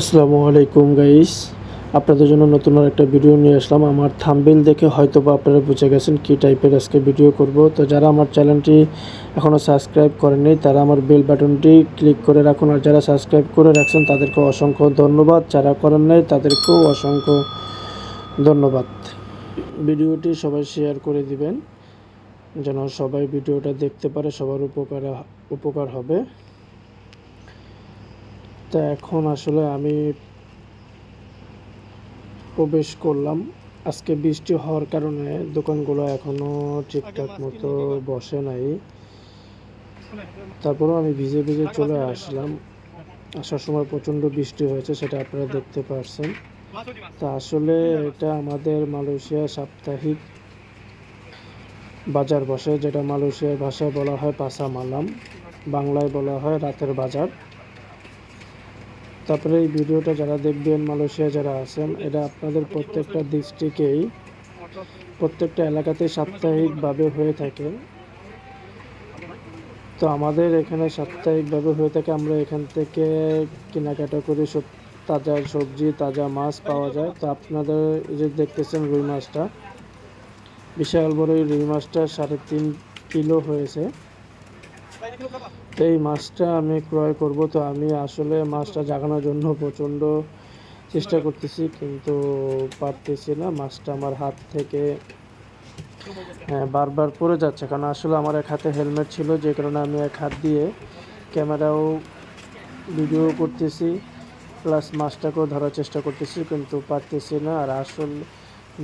আসসালামু আলাইকুম গাইস আপনাদের জন্য নতুন আর একটা ভিডিও নিয়ে আসলাম। আমার থাম্বেল দেখে হয়তো বা আপনারা বুঝে গেছেন কী টাইপের আজকে ভিডিও করব। তো যারা আমার চ্যানেলটি এখনও সাবস্ক্রাইব করেননি, তারা আমার বেল বাটনটি ক্লিক করে রাখুন। আর যারা সাবস্ক্রাইব করে রাখছেন, তাদেরকে অসংখ্য ধন্যবাদ। যারা করেন নাই, তাদেরকেও অসংখ্য ধন্যবাদ। ভিডিওটি সবাই শেয়ার করে দিবেন, যেন সবাই ভিডিওটা দেখতে পারে, সবার উপকার উপকার হবে। তা এখন আসলে আমি প্রবেশ করলাম। আজকে বৃষ্টি হওয়ার কারণে দোকানগুলো এখনও ঠিকঠাক মতো বসে নাই। তারপরেও আমি ভিজে ভিজে চলে আসলাম। আসার সময় প্রচণ্ড বৃষ্টি হয়েছে সেটা আপনারা দেখতে পারছেন। তা আসলে এটা আমাদের মালয়েশিয়া সাপ্তাহিক বাজার বসে যেটা মালয়েশিয়ার ভাষায় বলা হয় পাসা মালাম বাংলায় বলা হয় রাতের বাজার। তারপরে এই ভিডিওটা যারা দেখবেন, মালয়েশিয়া যারা আছেন এটা আপনাদের প্রত্যেকটা ডিস্ট্রিক্টেই প্রত্যেকটা এলাকাতেই সাপ্তাহিকভাবে হয়ে থাকে। তো আমাদের এখানে সাপ্তাহিকভাবে হয়ে থাকে। আমরা এখান থেকে কেনাকাটা করি, সব তাজা সবজি, তাজা মাছ পাওয়া যায়। তো আপনাদের যে দেখতেছেন রুই মাছটা, বিশাল বড় এই রুই মাছটা সাড়ে তিন কিলো হয়েছে। এই মাছটা আমি ক্রয় করব তো আমি আসলে মাছটা জাগানোর জন্য প্রচণ্ড চেষ্টা করতেছি কিন্তু পারতেছি না। মাছটা আমার হাত থেকে হ্যাঁ, বারবার পড়ে যাচ্ছে। কারণ আসলে আমার এক হাতে হেলমেট ছিল যে কারণে আমি এক হাত দিয়ে ক্যামেরাও ভিডিও করতেছি প্লাস মাছটাকেও ধরার চেষ্টা করতেছি কিন্তু পারতেছি না। আর আসল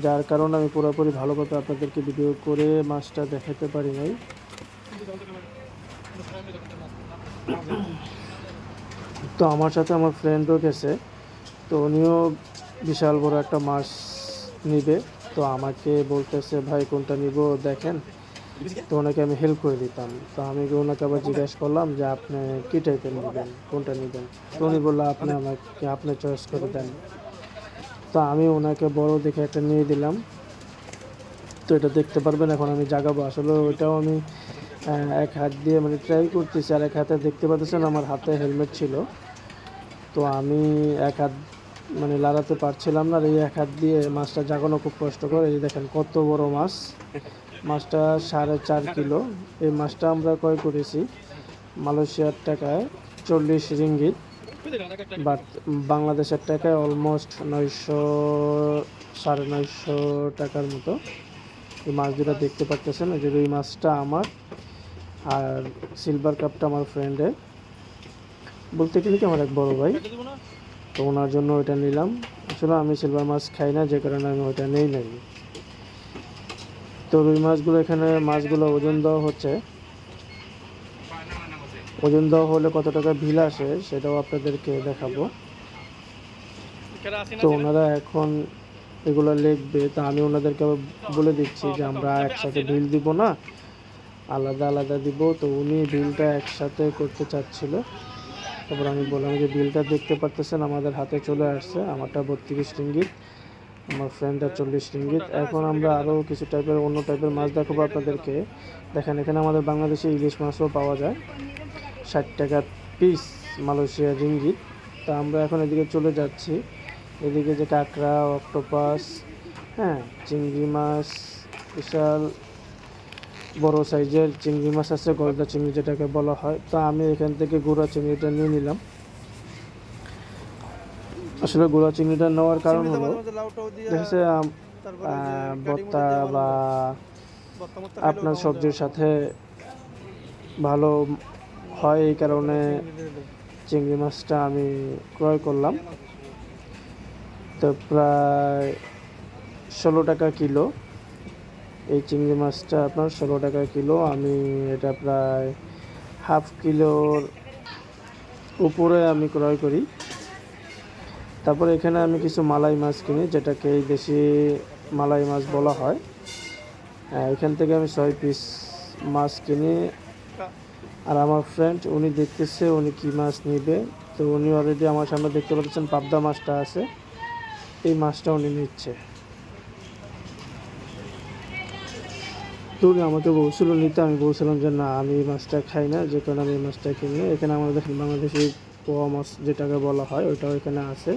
যার কারণে আমি পুরোপুরি ভালোভাবে আপনাদেরকে ভিডিও করে মাছটা দেখাতে পারি নাই। তো আমার সাথে আমার ফ্রেন্ডও গেছে, তো উনিও বিশাল বড় একটা মাছ নিবে। তো আমাকে বলতেছে, ভাই, কোনটা নিব দেখেন। তো ওনাকে আমি হেল্প করে দিতাম। তো আমি ওনাকে আবার জিজ্ঞেস করলাম যে, আপনি কী টাইপের নেবেন? কোনটা নেবেন? তো উনি বলল, আপনি আমাকে, আপনি চয়েস করে দেন। তো আমি ওনাকে বড় দেখে একটা নিয়ে দিলাম। তো এটা দেখতে পারবেন, এখন আমি জাগাবো। আসলে ওইটাও আমি এক হাত দিয়ে মানে ট্রাই করতেছি, আর এক হাতে দেখতে পাচ্ছেন আমার হাতে হেলমেট ছিল। তো আমি এক হাত মানে লাড়াতে পারছিলাম না এই এক হাত দিয়ে মাছটা জাগানো খুব কষ্টকর। এই দেখেন কত বড় মাছ। মাছটা সাড়ে চার কিলো। এই মাছটা আমরা ক্রয় করেছি মালয়েশিয়ার টাকায় চল্লিশ রিঙ্গিত, বাট বাংলাদেশের টাকায় অলমোস্ট নয়শো, সাড়ে নয়শো টাকার মতো। এই মাছ দুটা দেখতে পারতেছেন, এই যে রুই মাছটা আমার, আর সিলভার কাপটা আমার ফ্রেন্ডের বলতে গেলে কি আমার এক বড় ভাই। তো ওনার জন্য ওইটা নিলাম। আসলে আমি সিলভার মাছ খাই না, যে কারণে আমি ওইটা নেই নাই। তো রুই মাছগুলো এখানে, মাছগুলো ওজন দেওয়া হচ্ছে। ওজন দেওয়া হলে কত টাকা বিল আসে সেটাও আপনাদেরকে দেখাবো। তো ওনারা এখন এগুলো লিখবে। তা আমি ওনাদেরকে বলে দিচ্ছি যে আমরা একসাথে বিল দিব না, আলাদা আলাদা দিব। তো উনি বিলটা একসাথে করতে চাচ্ছিল। তারপর আমি বললাম যে বিলটা দেখতে পারতেছেন, আমাদের হাতে চলে আসছে, আমারটা বত্রিশ রিঙ্গিত, আমার ফ্রেন্ডটা চল্লিশ রিঙ্গিত। এখন আমরা আরও কিছু টাইপের অন্য টাইপের মাছ দেখাবো আপনাদেরকে। দেখেন, এখানে আমাদের বাংলাদেশে ইলিশ মাছও পাওয়া যায়। ষাট টাকা পিস মালয়েশিয়া রিঙ্গিত। তা আমরা এখন এদিকে চলে যাচ্ছি। এদিকে যে কাঁকড়া, অক্টোপাস হ্যাঁ চিংড়ি মাছ, বিশাল বড় সাইজের চিংড়ি মাছ আছে গলদা চিংড়ি যেটাকে বলা হয়। তো আমি এখান থেকে গুঁড়া চিংড়িটা নিয়ে নিলাম। আসলে গুঁড়া চিংড়িটা নেওয়ার কারণ হলো দেখেছে ভর্তা বা আপনার সবজির সাথে ভালো হয় এই কারণে চিংড়ি মাছটা আমি ক্রয় করলাম। তো প্রায় ষোলো টাকা কিলো। এই চিংড়ি মাছটা আপনার ষোলো টাকা কিলো। আমি এটা প্রায় হাফ কিলোর উপরে আমি ক্রয় করি। তারপরে এখানে আমি কিছু মালাই মাছ কিনি, যেটাকে এই দেশি মালাই মাছ বলা হয়। এখান থেকে আমি ছয় পিস মাছ কিনি। আর আমার ফ্রেন্ড উনি দেখতেছে উনি কি মাছ নিবে। তো উনি অলরেডি আমার সামনে দেখতে পাচ্ছেন, পাবদা মাছটা আছে। এই মাছটা উনি নিচ্ছে। তো আমাকে বলছিল, নিতে। আমি বলছিলাম যে, না, আমি এই মাছটা খাই না, যে কারণে আমি এই মাছটা কিনি এখানে আমাদের দেখেন, বাংলাদেশি পোয়া মাছ যেটাকে বলা হয় ওইটাও এখানে আছে।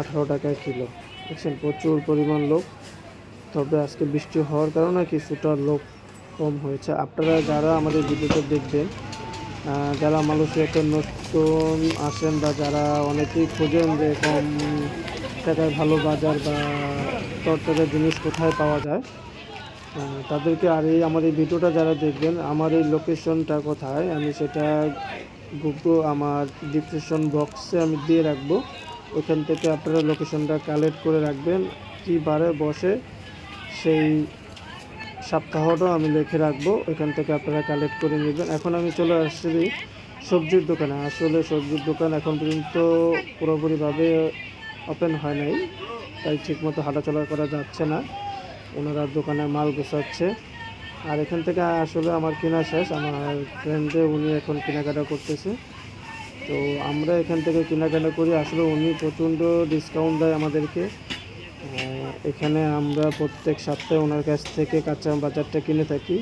আঠারো টাকা কিলো। দেখছেন, প্রচুর পরিমাণ লোক। তবে আজকে বৃষ্টি হওয়ার কারণে কিছুটা লোক কম হয়েছে। আপনারা যারা আমাদের ভিডিওতে দেখবেন যারা মালয়েশিয়াতে নতুন আসেন বা যারা অনেকেই খোঁজেন যে কম টাকায় ভালো বাজার বা তরতাজা জিনিস কোথায় পাওয়া যায় তাদেরকে আর এই আমার এই ভিডিওটা যারা দেখবেন, আমার এই লোকেশনটা কোথায়, আমি সেটা গুগল আমার ডিসক্রিপশন বক্সে আমি দিয়ে রাখব। ওখান থেকে আপনারা লোকেশনটা কালেক্ট করে রাখবেন। কী বারে বসে সেই সপ্তাহটাও আমি লিখে রাখব। ওইখান থেকে আপনারা কালেক্ট করে নেবেন। এখন আমি চলে আসছি সবজির দোকানে। আসলে সবজির দোকান এখন পর্যন্ত পুরোপুরিভাবে ওপেন হয় নাই। তাই ঠিকমতো হাঁটাচলা করা যাচ্ছে না। ওনারা দোকানে মাল গোছাচ্ছে। আর এখান থেকে আসলে আমার কেনা শেষ। আমার ফ্রেন্ডে উনি এখন কেনাকাটা করতেছে। তো আমরা এখান থেকে কেনাকাটা করি। আসলে উনি প্রচণ্ড ডিসকাউন্ট দেয় আমাদেরকে। এখানে আমরা প্রত্যেক সপ্তাহে ওনার কাছ থেকে কাঁচা বাজারটা কিনে থাকি।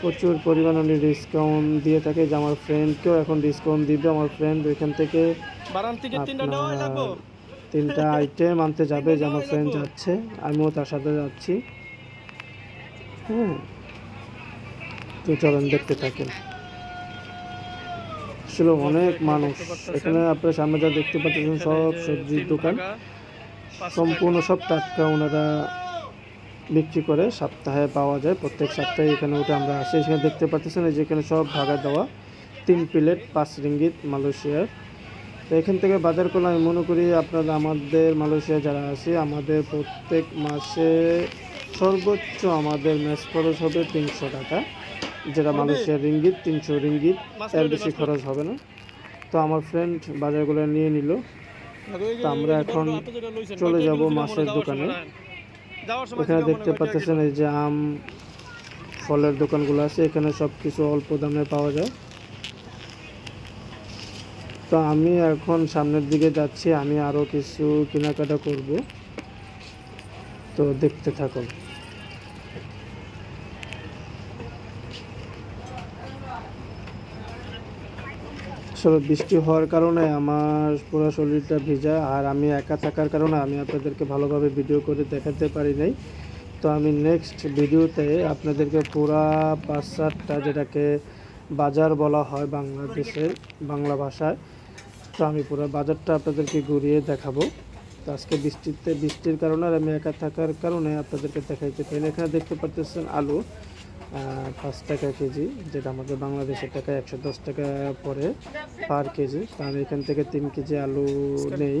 প্রচুর পরিমাণ উনি ডিসকাউন্ট দিয়ে থাকে। যে আমার ফ্রেন্ডকেও এখন ডিসকাউন্ট দিবে। আমার ফ্রেন্ড ওইখান থেকে তিনটা আইটেম আনতে যাবে যে আমার ফ্রেন্ড যাচ্ছে, আমিও তার সাথে যাচ্ছি। হ্যাঁ। তো চলেন দেখতে থাকেন। আসলে অনেক মানুষ। এখানে আপনার সামনে যা দেখতে পাচ্ছেন সব সবজির দোকান। সম্পূর্ণ সব টাটকা ওনারা বিক্রি করে সপ্তাহে পাওয়া যায়। প্রত্যেক সপ্তাহে এখানে উঠে আমরা আসি। এখানে দেখতে পাচ্ছেন এই যে এখানে সব ভাগা দেওয়া। তিন প্লেট পাঁচ রিঙ্গিত মালয়েশিয়ার। তো এখান থেকে বাজার করলে আমি মনে করি আপনারা আমাদের মালয়েশিয়া যারা আছে আমাদের প্রত্যেক মাসে সর্বোচ্চ আমাদের ম্যাচ খরচ হবে তিনশো টাকা যেটা মালয়েশিয়ার রিঙ্গিত তিনশো রিঙ্গিত। এর বেশি খরচ হবে না। তো আমার ফ্রেন্ড বাজারগুলো নিয়ে নিল। তো আমরা এখন চলে যাব মাছের দোকানে। এখানে দেখতে পাচ্ছেন এই যে আম ফলের দোকানগুলো আছে। এখানে সব কিছু অল্প দামে পাওয়া যায়। তো আমি এখন সামনের দিকে যাচ্ছি, আমি আরও কিছু কেনাকাটা করব। তো দেখতে থাকুন। আসলে বৃষ্টি হওয়ার কারণে আমার পুরো শরীরটা ভিজা, আর আমি একা থাকার কারণে আমি আপনাদেরকে ভালোভাবে ভিডিও করে দেখাতে পারি নাই। তো আমি নেক্সট ভিডিওতে আপনাদেরকে পুরা পাঁচ সাতটা যেটাকে বাজার বলা হয় বাংলাদেশের, বাংলা ভাষায় তো আমি পুরো বাজারটা আপনাদেরকে ঘুরিয়ে দেখাবো। তো আজকে বৃষ্টিতে, বৃষ্টির কারণে আর আমি একা থাকার কারণে আপনাদেরকে দেখাইতে পারি এখানে দেখতে পাচ্ছেন আলু পাঁচ টাকা কেজি, যেটা আমাদের বাংলাদেশের টাকা একশো দশ টাকা পরে পার কেজি। তো আমি এখান থেকে তিন কেজি আলু নেই।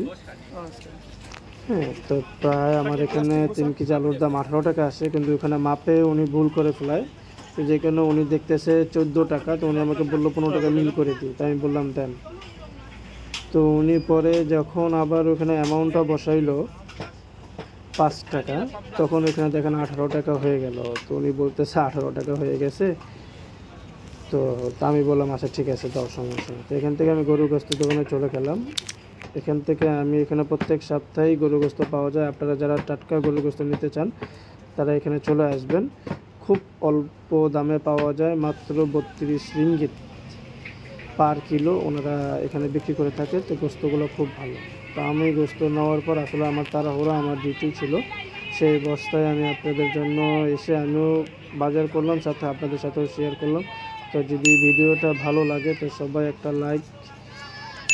হ্যাঁ তো প্রায় আমার এখানে তিন কেজি আলুর দাম আঠারো টাকা আসে, কিন্তু ওখানে মাপে উনি ভুল করে ফেলায়। তো যেখানে উনি দেখতেছে চোদ্দ টাকা, তো উনি আমাকে বলল পনেরো টাকা মিল করে দিই। তাই আমি বললাম, দেন। তো উনি পরে যখন আবার ওখানে অ্যামাউন্টটা বসাইলো পাঁচ টাকা, তখন এখানে দেখেন আঠারো টাকা হয়ে গেল। তো উনি বলতেছে আঠারো টাকা হয়ে গেছে। তো তা আমি বললাম আচ্ছা ঠিক আছে, দাও, সমস্যা তো এখান থেকে আমি গরু গোস্ত দোকানে চলে গেলাম। এখান থেকে আমি এখানে প্রত্যেক সপ্তাহেই গরু গোস্ত পাওয়া যায়। আপনারা যারা টাটকা গরু গোস্ত নিতে চান, তারা এখানে চলে আসবেন। খুব অল্প দামে পাওয়া যায়, মাত্র বত্রিশ রিঙ্গিত। পার কিলো ওনারা এখানে বিক্রি করে থাকে, তো গোস্তগুলো খুব ভালো। তো আমি গোস্ত নেওয়ার পর আসলে আমার তাড়াহুড়ো, আমার ডিউটি ছিল। সেই বস্তায় আমি আপনাদের জন্য এসে আমিও বাজার করলাম, সাথে আপনাদের সাথেও শেয়ার করলাম। তো যদি ভিডিওটা ভালো লাগে, তো সবাই একটা লাইক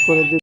করে দিন।